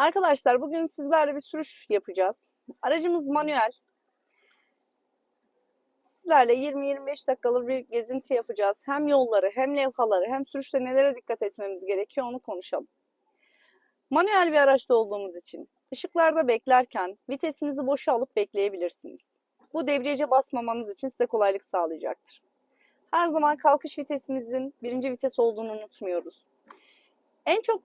Arkadaşlar bugün sizlerle bir sürüş yapacağız. Aracımız manuel. Sizlerle 20-25 dakikalık bir gezinti yapacağız. Hem yolları hem levhaları hem sürüşte nelere dikkat etmemiz gerekiyor onu konuşalım. Manuel bir araçta olduğumuz için ışıklarda beklerken vitesinizi boşa alıp bekleyebilirsiniz. Bu debriyaja basmamanız için size kolaylık sağlayacaktır. Her zaman kalkış vitesimizin birinci vites olduğunu unutmuyoruz. En çok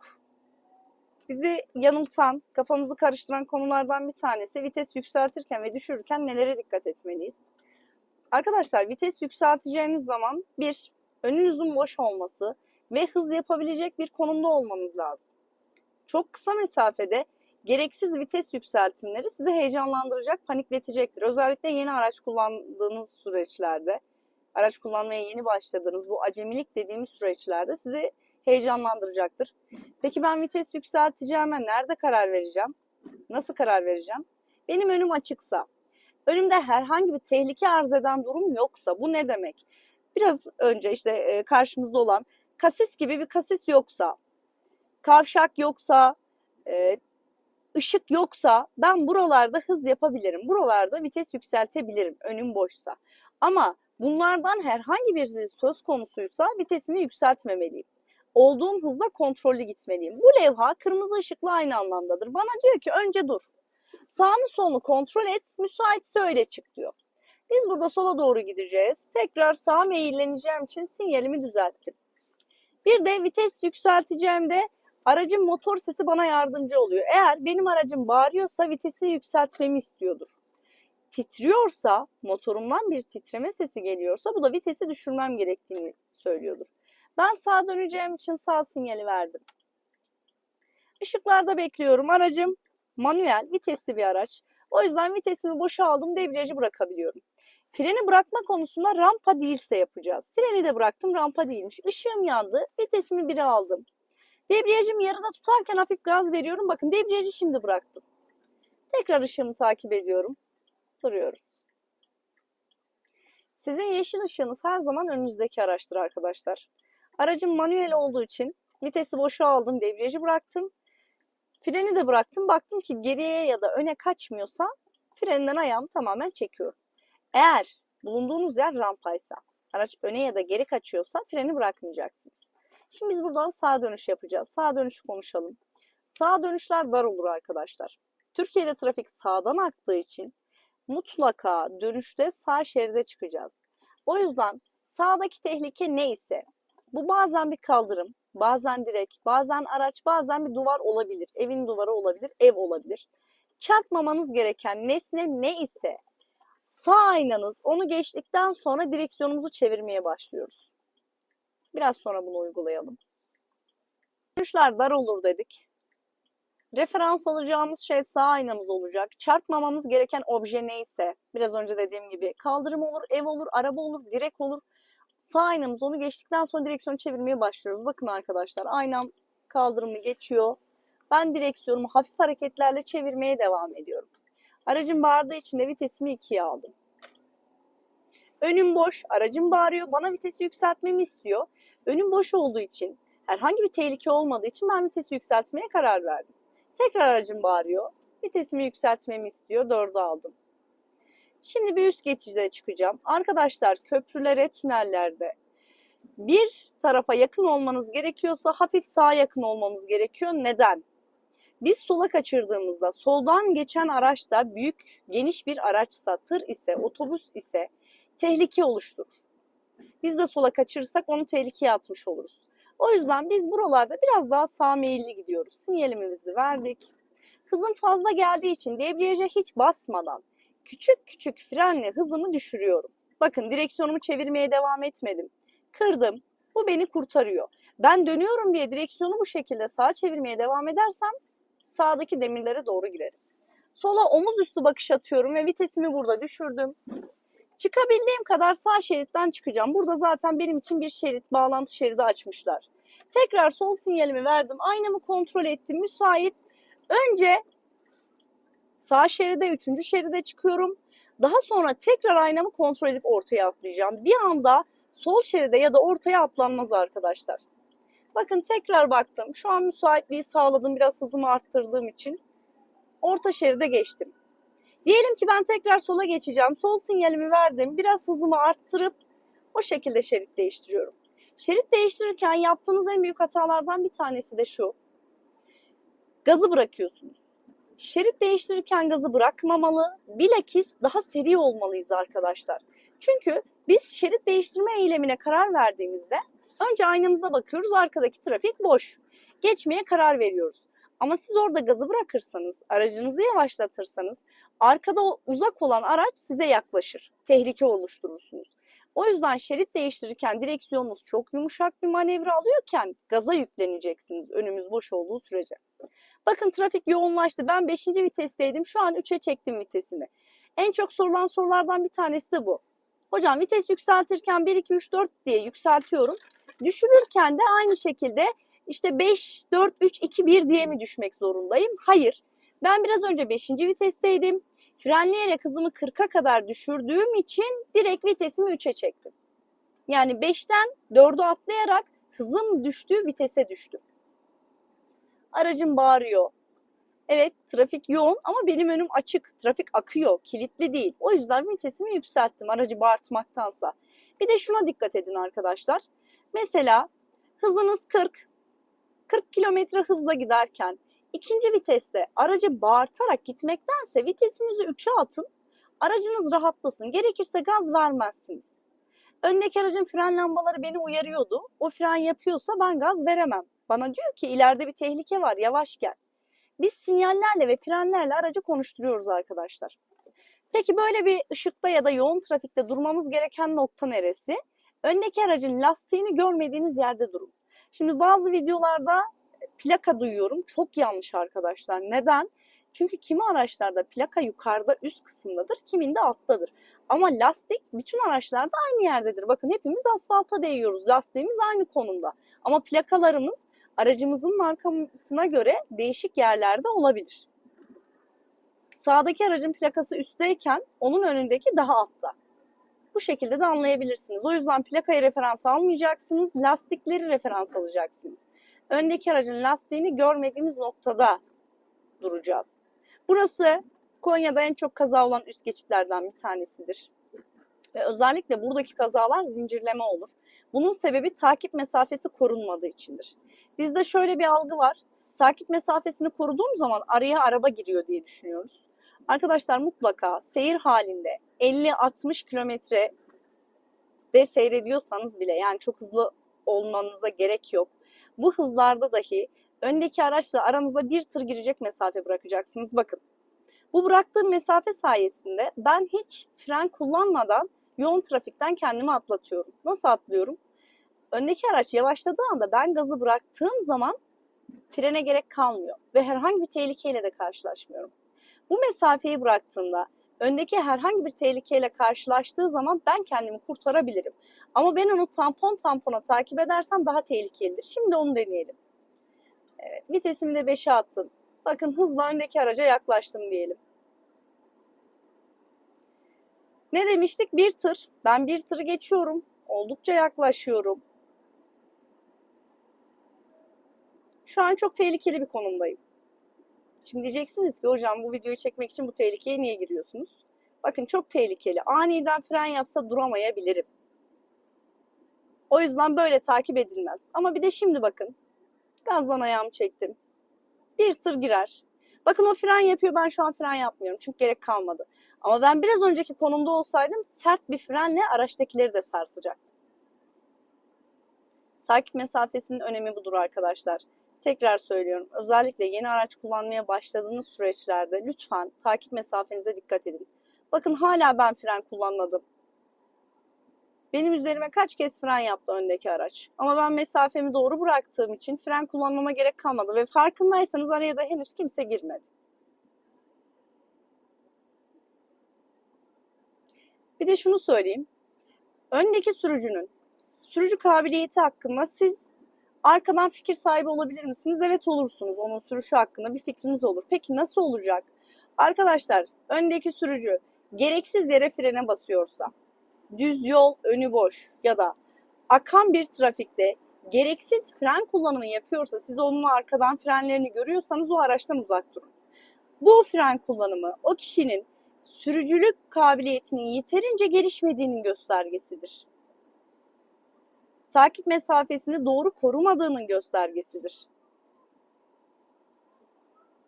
bizi yanıltan, kafamızı karıştıran konulardan bir tanesi vites yükseltirken ve düşürürken nelere dikkat etmeliyiz? Arkadaşlar vites yükselteceğiniz zaman bir, önünüzün boş olması ve hız yapabilecek bir konumda olmanız lazım. Çok kısa mesafede gereksiz vites yükseltimleri sizi heyecanlandıracak, panikletecektir. Özellikle yeni araç kullandığınız süreçlerde, araç kullanmaya yeni başladığınız bu acemilik dediğimiz süreçlerde sizi heyecanlandıracaktır. Peki ben vites yükselteceğime nerede karar vereceğim? Nasıl karar vereceğim? Benim önüm açıksa, önümde herhangi bir tehlike arz eden durum yoksa bu ne demek? Biraz önce işte e, karşımızda olan kasis gibi bir kasis yoksa, kavşak yoksa, e, ışık yoksa ben buralarda hız yapabilirim. Buralarda vites yükseltebilirim önüm boşsa. Ama bunlardan herhangi bir söz konusuysa vitesimi yükseltmemeliyim olduğum hızla kontrollü gitmeliyim. Bu levha kırmızı ışıkla aynı anlamdadır. Bana diyor ki önce dur. Sağını solunu kontrol et, müsaitse öyle çık diyor. Biz burada sola doğru gideceğiz. Tekrar sağa meyilleneceğim için sinyalimi düzelttim. Bir de vites yükselteceğimde aracın motor sesi bana yardımcı oluyor. Eğer benim aracım bağırıyorsa vitesi yükseltmemi istiyordur. Titriyorsa, motorumdan bir titreme sesi geliyorsa bu da vitesi düşürmem gerektiğini söylüyordur. Ben sağa döneceğim için sağ sinyali verdim. Işıklarda bekliyorum. Aracım manuel, vitesli bir araç. O yüzden vitesimi boşa aldım, debriyajı bırakabiliyorum. Freni bırakma konusunda rampa değilse yapacağız. Freni de bıraktım, rampa değilmiş. Işığım yandı, vitesimi bire aldım. Debriyajımı yarıda tutarken hafif gaz veriyorum. Bakın debriyajı şimdi bıraktım. Tekrar ışığımı takip ediyorum. Duruyorum. Sizin yeşil ışığınız her zaman önünüzdeki araçtır arkadaşlar. Aracım manuel olduğu için vitesi boşa aldım, debriyajı bıraktım. Freni de bıraktım. Baktım ki geriye ya da öne kaçmıyorsa freninden ayağımı tamamen çekiyorum. Eğer bulunduğunuz yer rampaysa, araç öne ya da geri kaçıyorsa freni bırakmayacaksınız. Şimdi biz buradan sağ dönüş yapacağız. Sağ dönüşü konuşalım. Sağ dönüşler dar olur arkadaşlar. Türkiye'de trafik sağdan aktığı için mutlaka dönüşte sağ şeride çıkacağız. O yüzden sağdaki tehlike neyse bu bazen bir kaldırım, bazen direk, bazen araç, bazen bir duvar olabilir. Evin duvarı olabilir, ev olabilir. Çarpmamanız gereken nesne ne ise sağ aynanız onu geçtikten sonra direksiyonumuzu çevirmeye başlıyoruz. Biraz sonra bunu uygulayalım. Dönüşler dar olur dedik. Referans alacağımız şey sağ aynamız olacak. Çarpmamamız gereken obje neyse, biraz önce dediğim gibi kaldırım olur, ev olur, araba olur, direk olur, sağ aynamız onu geçtikten sonra direksiyonu çevirmeye başlıyoruz. Bakın arkadaşlar aynam kaldırımı geçiyor. Ben direksiyonumu hafif hareketlerle çevirmeye devam ediyorum. Aracın bağırdığı için de vitesimi ikiye aldım. Önüm boş, aracım bağırıyor, bana vitesi yükseltmemi istiyor. Önüm boş olduğu için, herhangi bir tehlike olmadığı için ben vitesi yükseltmeye karar verdim. Tekrar aracım bağırıyor, vitesimi yükseltmemi istiyor, dördü aldım. Şimdi bir üst geçide çıkacağım. Arkadaşlar köprülere, tünellerde bir tarafa yakın olmanız gerekiyorsa hafif sağa yakın olmamız gerekiyor. Neden? Biz sola kaçırdığımızda soldan geçen araçta büyük geniş bir araçsa, tır ise, otobüs ise tehlike oluşturur. Biz de sola kaçırırsak onu tehlikeye atmış oluruz. O yüzden biz buralarda biraz daha sağ meyilli gidiyoruz. Sinyalimizi verdik. Hızın fazla geldiği için debriyaja hiç basmadan küçük küçük frenle hızımı düşürüyorum. Bakın direksiyonumu çevirmeye devam etmedim. Kırdım. Bu beni kurtarıyor. Ben dönüyorum diye direksiyonu bu şekilde sağa çevirmeye devam edersem sağdaki demirlere doğru girerim. Sola omuz üstü bakış atıyorum ve vitesimi burada düşürdüm. Çıkabildiğim kadar sağ şeritten çıkacağım. Burada zaten benim için bir şerit, bağlantı şeridi açmışlar. Tekrar sol sinyalimi verdim. Aynamı kontrol ettim. Müsait. Önce Sağ şeride, üçüncü şeride çıkıyorum. Daha sonra tekrar aynamı kontrol edip ortaya atlayacağım. Bir anda sol şeride ya da ortaya atlanmaz arkadaşlar. Bakın tekrar baktım. Şu an müsaitliği sağladım biraz hızımı arttırdığım için. Orta şeride geçtim. Diyelim ki ben tekrar sola geçeceğim. Sol sinyalimi verdim. Biraz hızımı arttırıp o şekilde şerit değiştiriyorum. Şerit değiştirirken yaptığınız en büyük hatalardan bir tanesi de şu. Gazı bırakıyorsunuz. Şerit değiştirirken gazı bırakmamalı, bilakis daha seri olmalıyız arkadaşlar. Çünkü biz şerit değiştirme eylemine karar verdiğimizde önce aynamıza bakıyoruz, arkadaki trafik boş. Geçmeye karar veriyoruz. Ama siz orada gazı bırakırsanız, aracınızı yavaşlatırsanız arkada uzak olan araç size yaklaşır. Tehlike oluşturursunuz. O yüzden şerit değiştirirken direksiyonunuz çok yumuşak bir manevra alıyorken gaza yükleneceksiniz önümüz boş olduğu sürece. Bakın trafik yoğunlaştı. Ben 5. vitesteydim. Şu an 3'e çektim vitesimi. En çok sorulan sorulardan bir tanesi de bu. Hocam vites yükseltirken 1, 2, 3, 4 diye yükseltiyorum. Düşürürken de aynı şekilde işte 5, 4, 3, 2, 1 diye mi düşmek zorundayım? Hayır. Ben biraz önce 5. vitesteydim. Frenleyerek hızımı 40'a kadar düşürdüğüm için direkt vitesimi 3'e çektim. Yani 5'ten 4'ü atlayarak hızım düştüğü vitese düştüm. Aracım bağırıyor. Evet trafik yoğun ama benim önüm açık. Trafik akıyor, kilitli değil. O yüzden vitesimi yükselttim aracı bağırtmaktansa. Bir de şuna dikkat edin arkadaşlar. Mesela hızınız 40, 40 kilometre hızla giderken ikinci viteste aracı bağırtarak gitmektense vitesinizi 3'e atın. Aracınız rahatlasın. Gerekirse gaz vermezsiniz. Öndeki aracın fren lambaları beni uyarıyordu. O fren yapıyorsa ben gaz veremem. Bana diyor ki ileride bir tehlike var yavaş gel. Biz sinyallerle ve frenlerle aracı konuşturuyoruz arkadaşlar. Peki böyle bir ışıkta ya da yoğun trafikte durmamız gereken nokta neresi? Öndeki aracın lastiğini görmediğiniz yerde durun. Şimdi bazı videolarda plaka duyuyorum. Çok yanlış arkadaşlar. Neden? Çünkü kimi araçlarda plaka yukarıda üst kısımdadır, kiminde alttadır. Ama lastik bütün araçlarda aynı yerdedir. Bakın hepimiz asfalta değiyoruz. Lastiğimiz aynı konumda. Ama plakalarımız aracımızın markasına göre değişik yerlerde olabilir. Sağdaki aracın plakası üstteyken onun önündeki daha altta. Bu şekilde de anlayabilirsiniz. O yüzden plakayı referans almayacaksınız, lastikleri referans alacaksınız. Öndeki aracın lastiğini görmediğimiz noktada duracağız. Burası Konya'da en çok kaza olan üst geçitlerden bir tanesidir. Ve özellikle buradaki kazalar zincirleme olur. Bunun sebebi takip mesafesi korunmadığı içindir. Bizde şöyle bir algı var. Takip mesafesini koruduğum zaman araya araba giriyor diye düşünüyoruz. Arkadaşlar mutlaka seyir halinde 50-60 kilometre de seyrediyorsanız bile yani çok hızlı olmanıza gerek yok. Bu hızlarda dahi öndeki araçla aranıza bir tır girecek mesafe bırakacaksınız. Bakın bu bıraktığım mesafe sayesinde ben hiç fren kullanmadan yoğun trafikten kendimi atlatıyorum. Nasıl atlıyorum? Öndeki araç yavaşladığı anda ben gazı bıraktığım zaman frene gerek kalmıyor ve herhangi bir tehlikeyle de karşılaşmıyorum. Bu mesafeyi bıraktığımda öndeki herhangi bir tehlikeyle karşılaştığı zaman ben kendimi kurtarabilirim. Ama ben onu tampon tampona takip edersem daha tehlikelidir. Şimdi onu deneyelim. Evet, vitesimi de 5'e attım. Bakın hızla öndeki araca yaklaştım diyelim. Ne demiştik? Bir tır. Ben bir tırı geçiyorum. Oldukça yaklaşıyorum. Şu an çok tehlikeli bir konumdayım. Şimdi diyeceksiniz ki hocam bu videoyu çekmek için bu tehlikeye niye giriyorsunuz? Bakın çok tehlikeli. Aniden fren yapsa duramayabilirim. O yüzden böyle takip edilmez. Ama bir de şimdi bakın. Gazdan ayağımı çektim. Bir tır girer. Bakın o fren yapıyor ben şu an fren yapmıyorum çünkü gerek kalmadı. Ama ben biraz önceki konumda olsaydım sert bir frenle araçtakileri de sarsacaktım. Takip mesafesinin önemi budur arkadaşlar. Tekrar söylüyorum. Özellikle yeni araç kullanmaya başladığınız süreçlerde lütfen takip mesafenize dikkat edin. Bakın hala ben fren kullanmadım. Benim üzerime kaç kez fren yaptı öndeki araç. Ama ben mesafemi doğru bıraktığım için fren kullanmama gerek kalmadı ve farkındaysanız araya da henüz kimse girmedi. Bir de şunu söyleyeyim. Öndeki sürücünün sürücü kabiliyeti hakkında siz arkadan fikir sahibi olabilir misiniz? Evet olursunuz. Onun sürüşü hakkında bir fikriniz olur. Peki nasıl olacak? Arkadaşlar öndeki sürücü gereksiz yere frene basıyorsa, düz yol önü boş ya da akan bir trafikte gereksiz fren kullanımı yapıyorsa, siz onun arkadan frenlerini görüyorsanız o araçtan uzak durun. Bu fren kullanımı o kişinin sürücülük kabiliyetinin yeterince gelişmediğinin göstergesidir. Takip mesafesini doğru korumadığının göstergesidir.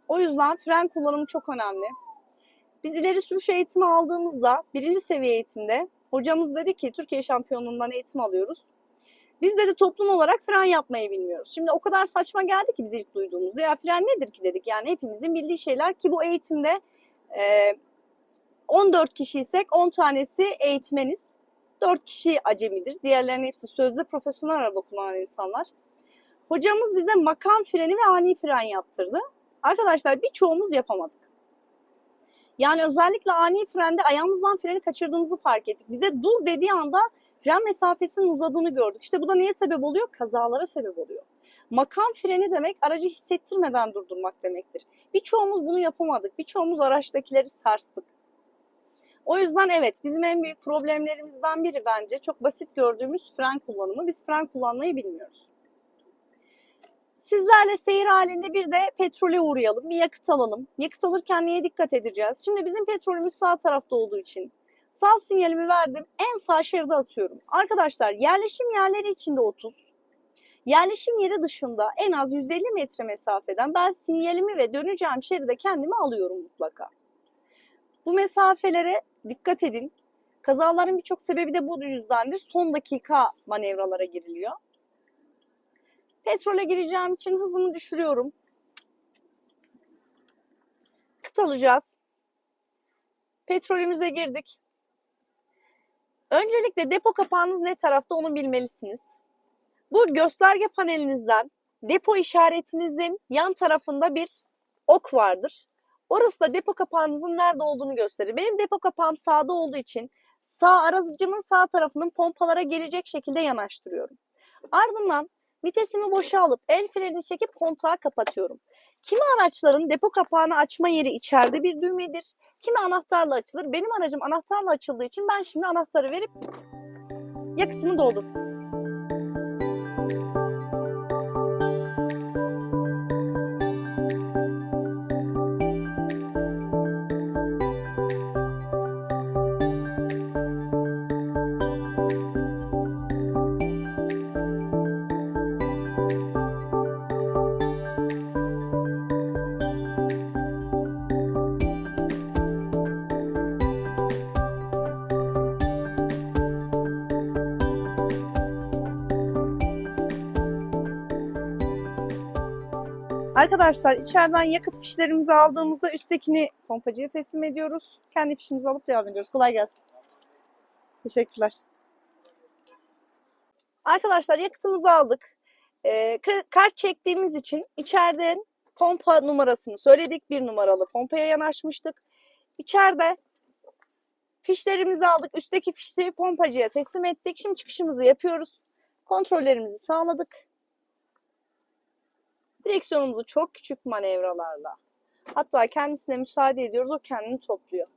O yüzden fren kullanımı çok önemli. Biz ileri sürüş eğitimi aldığımızda birinci seviye eğitimde hocamız dedi ki Türkiye şampiyonluğundan eğitim alıyoruz. Biz dedi toplum olarak fren yapmayı bilmiyoruz. Şimdi o kadar saçma geldi ki biz ilk duyduğumuzda ya fren nedir ki dedik. Yani hepimizin bildiği şeyler ki bu eğitimde e, 14 kişiysek 10 tanesi eğitmeniz. 4 kişi acemidir. Diğerlerinin hepsi sözde profesyonel araba kullanan insanlar. Hocamız bize makam freni ve ani fren yaptırdı. Arkadaşlar birçoğumuz yapamadık. Yani özellikle ani frende ayağımızdan freni kaçırdığımızı fark ettik. Bize dur dediği anda fren mesafesinin uzadığını gördük. İşte bu da neye sebep oluyor? Kazalara sebep oluyor. Makam freni demek aracı hissettirmeden durdurmak demektir. Birçoğumuz bunu yapamadık. Birçoğumuz araçtakileri sarstık. O yüzden evet bizim en büyük problemlerimizden biri bence çok basit gördüğümüz fren kullanımı. Biz fren kullanmayı bilmiyoruz. Sizlerle seyir halinde bir de petrole uğrayalım, bir yakıt alalım. Yakıt alırken neye dikkat edeceğiz? Şimdi bizim petrolümüz sağ tarafta olduğu için sağ sinyalimi verdim, en sağ şeride atıyorum. Arkadaşlar yerleşim yerleri içinde 30, yerleşim yeri dışında en az 150 metre mesafeden ben sinyalimi ve döneceğim şeride kendimi alıyorum mutlaka. Bu mesafelere dikkat edin. Kazaların birçok sebebi de bu yüzdendir. Son dakika manevralara giriliyor. Petrole gireceğim için hızımı düşürüyorum. Kıt alacağız. Petrolümüze girdik. Öncelikle depo kapağınız ne tarafta onu bilmelisiniz. Bu gösterge panelinizden depo işaretinizin yan tarafında bir ok vardır. Orası da depo kapağınızın nerede olduğunu gösterir. Benim depo kapağım sağda olduğu için sağ aracımın sağ tarafının pompalara gelecek şekilde yanaştırıyorum. Ardından vitesimi boşa alıp el frenini çekip kontağı kapatıyorum. Kimi araçların depo kapağını açma yeri içeride bir düğmedir. Kimi anahtarla açılır. Benim aracım anahtarla açıldığı için ben şimdi anahtarı verip yakıtımı doldururum. Arkadaşlar içeriden yakıt fişlerimizi aldığımızda üsttekini pompacıya teslim ediyoruz. Kendi fişimizi alıp devam ediyoruz. Kolay gelsin. Teşekkürler. Arkadaşlar yakıtımızı aldık. Ee, kart çektiğimiz için içeriden pompa numarasını söyledik. Bir numaralı pompaya yanaşmıştık. İçeride fişlerimizi aldık. Üstteki fişleri pompacıya teslim ettik. Şimdi çıkışımızı yapıyoruz. Kontrollerimizi sağladık. Direksiyonumuzu çok küçük manevralarla hatta kendisine müsaade ediyoruz o kendini topluyor.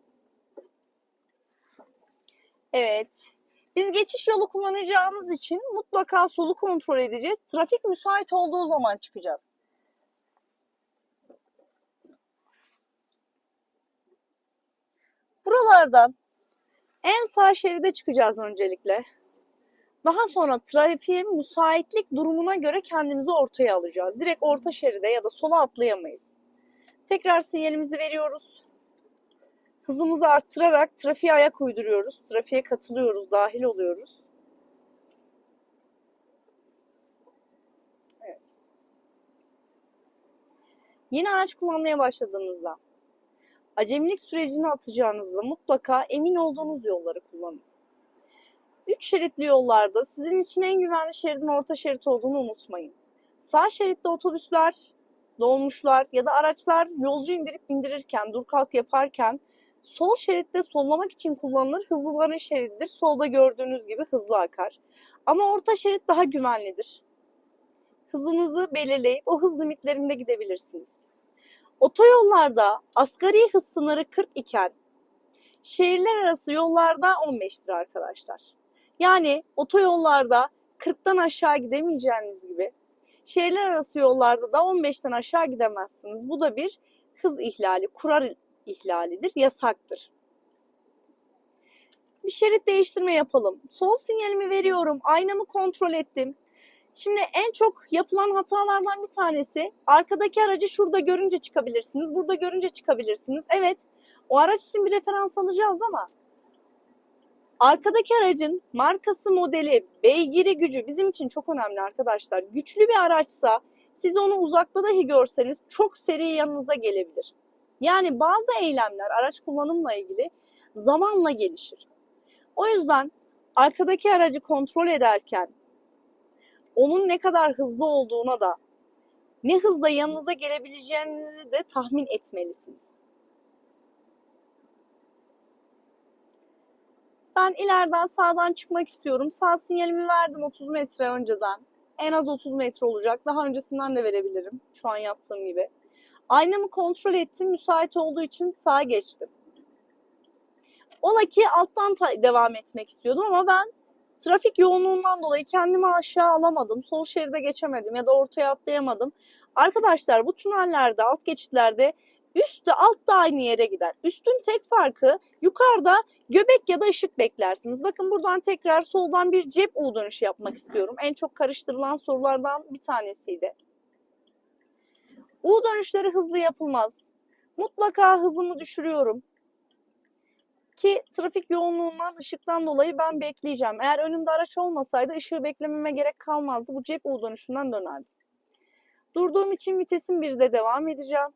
Evet. Biz geçiş yolu kullanacağımız için mutlaka solu kontrol edeceğiz. Trafik müsait olduğu zaman çıkacağız. Buralardan en sağ şeride çıkacağız öncelikle. Daha sonra trafiğin müsaitlik durumuna göre kendimizi ortaya alacağız. Direkt orta şeride ya da sola atlayamayız. Tekrar sinyalimizi veriyoruz. Hızımızı arttırarak trafiğe ayak uyduruyoruz. Trafiğe katılıyoruz, dahil oluyoruz. Evet. Yeni araç kullanmaya başladığınızda, acemilik sürecini atacağınızda mutlaka emin olduğunuz yolları kullanın. Üç şeritli yollarda sizin için en güvenli şeridin orta şerit olduğunu unutmayın. Sağ şeritte otobüsler, dolmuşlar ya da araçlar yolcu indirip bindirirken, dur kalk yaparken sol şeritte sollamak için kullanılır. Hızlıların şerididir. Solda gördüğünüz gibi hızlı akar. Ama orta şerit daha güvenlidir. Hızınızı belirleyip o hız limitlerinde gidebilirsiniz. Otoyollarda asgari hız sınırı 40 iken şehirler arası yollarda 15'tir arkadaşlar. Yani otoyollarda 40'tan aşağı gidemeyeceğiniz gibi şehirler arası yollarda da 15'ten aşağı gidemezsiniz. Bu da bir hız ihlali, kural ihlalidir, yasaktır. Bir şerit değiştirme yapalım. Sol sinyalimi veriyorum, aynamı kontrol ettim. Şimdi en çok yapılan hatalardan bir tanesi arkadaki aracı şurada görünce çıkabilirsiniz, burada görünce çıkabilirsiniz. Evet, o araç için bir referans alacağız ama arkadaki aracın markası, modeli, beygiri gücü bizim için çok önemli arkadaşlar. Güçlü bir araçsa siz onu uzakta dahi görseniz çok seri yanınıza gelebilir. Yani bazı eylemler araç kullanımla ilgili zamanla gelişir. O yüzden arkadaki aracı kontrol ederken onun ne kadar hızlı olduğuna da ne hızla yanınıza gelebileceğini de tahmin etmelisiniz. Ben ileriden sağdan çıkmak istiyorum. Sağ sinyalimi verdim 30 metre önceden. En az 30 metre olacak. Daha öncesinden de verebilirim. Şu an yaptığım gibi. Aynamı kontrol ettim. Müsait olduğu için sağa geçtim. Ola ki alttan ta- devam etmek istiyordum ama ben trafik yoğunluğundan dolayı kendimi aşağı alamadım. Sol şeride geçemedim ya da ortaya atlayamadım. Arkadaşlar bu tünellerde, alt geçitlerde üst de alt da aynı yere gider. Üstün tek farkı yukarıda göbek ya da ışık beklersiniz. Bakın buradan tekrar soldan bir cep U dönüşü yapmak istiyorum. En çok karıştırılan sorulardan bir tanesiydi. U dönüşleri hızlı yapılmaz. Mutlaka hızımı düşürüyorum. Ki trafik yoğunluğundan, ışıktan dolayı ben bekleyeceğim. Eğer önümde araç olmasaydı ışığı beklememe gerek kalmazdı. Bu cep U dönüşünden dönerdi. Durduğum için vitesin bir de devam edeceğim.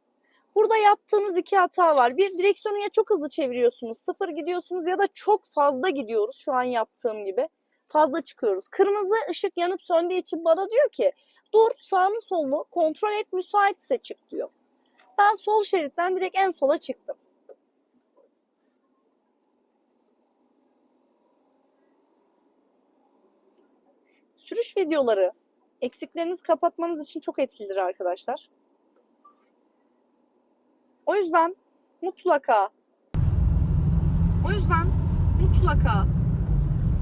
Burada yaptığınız iki hata var. Bir direksiyonu ya çok hızlı çeviriyorsunuz, sıfır gidiyorsunuz ya da çok fazla gidiyoruz şu an yaptığım gibi. Fazla çıkıyoruz. Kırmızı ışık yanıp söndüğü için bana diyor ki dur sağını solunu kontrol et müsaitse çık diyor. Ben sol şeritten direkt en sola çıktım. Sürüş videoları eksiklerinizi kapatmanız için çok etkilidir arkadaşlar. O yüzden mutlaka o yüzden mutlaka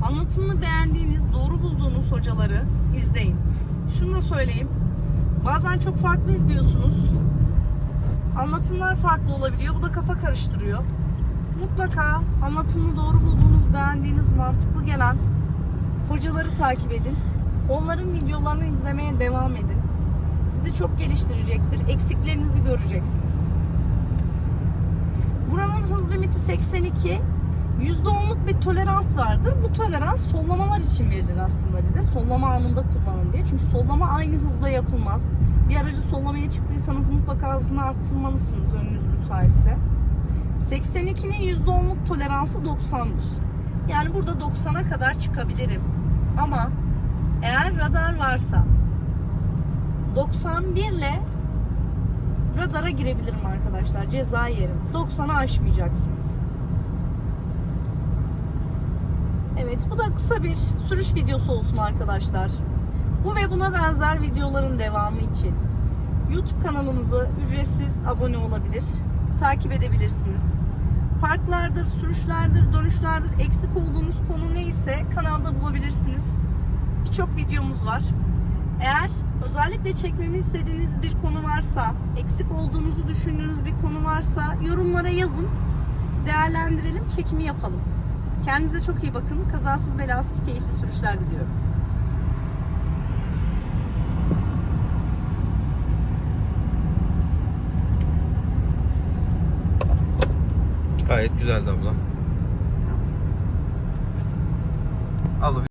anlatımını beğendiğiniz, doğru bulduğunuz hocaları izleyin. Şunu da söyleyeyim. Bazen çok farklı izliyorsunuz. Anlatımlar farklı olabiliyor. Bu da kafa karıştırıyor. Mutlaka anlatımını doğru bulduğunuz, beğendiğiniz, mantıklı gelen hocaları takip edin. Onların videolarını izlemeye devam edin. Sizi çok geliştirecektir. Eksiklerinizi göreceksiniz. Buranın hız limiti 82. %10'luk bir tolerans vardır. Bu tolerans sollamalar için verilir aslında bize. Sollama anında kullanın diye. Çünkü sollama aynı hızla yapılmaz. Bir aracı sollamaya çıktıysanız mutlaka hızını arttırmalısınız önünüz müsaitse. 82'nin %10'luk toleransı 90'dır. Yani burada 90'a kadar çıkabilirim. Ama eğer radar varsa 91 ile radara girebilirim arkadaşlar. Ceza yerim. 90'ı aşmayacaksınız. Evet bu da kısa bir sürüş videosu olsun arkadaşlar. Bu ve buna benzer videoların devamı için YouTube kanalımızı ücretsiz abone olabilir, takip edebilirsiniz. Parklardır, sürüşlerdir, dönüşlerdir, eksik olduğunuz konu neyse kanalda bulabilirsiniz. Birçok videomuz var. Eğer özellikle çekmemi istediğiniz bir konu varsa, eksik olduğunuzu düşündüğünüz bir konu varsa yorumlara yazın. Değerlendirelim, çekimi yapalım. Kendinize çok iyi bakın. Kazasız belasız keyifli sürüşler diliyorum. Gayet güzeldi abla. Al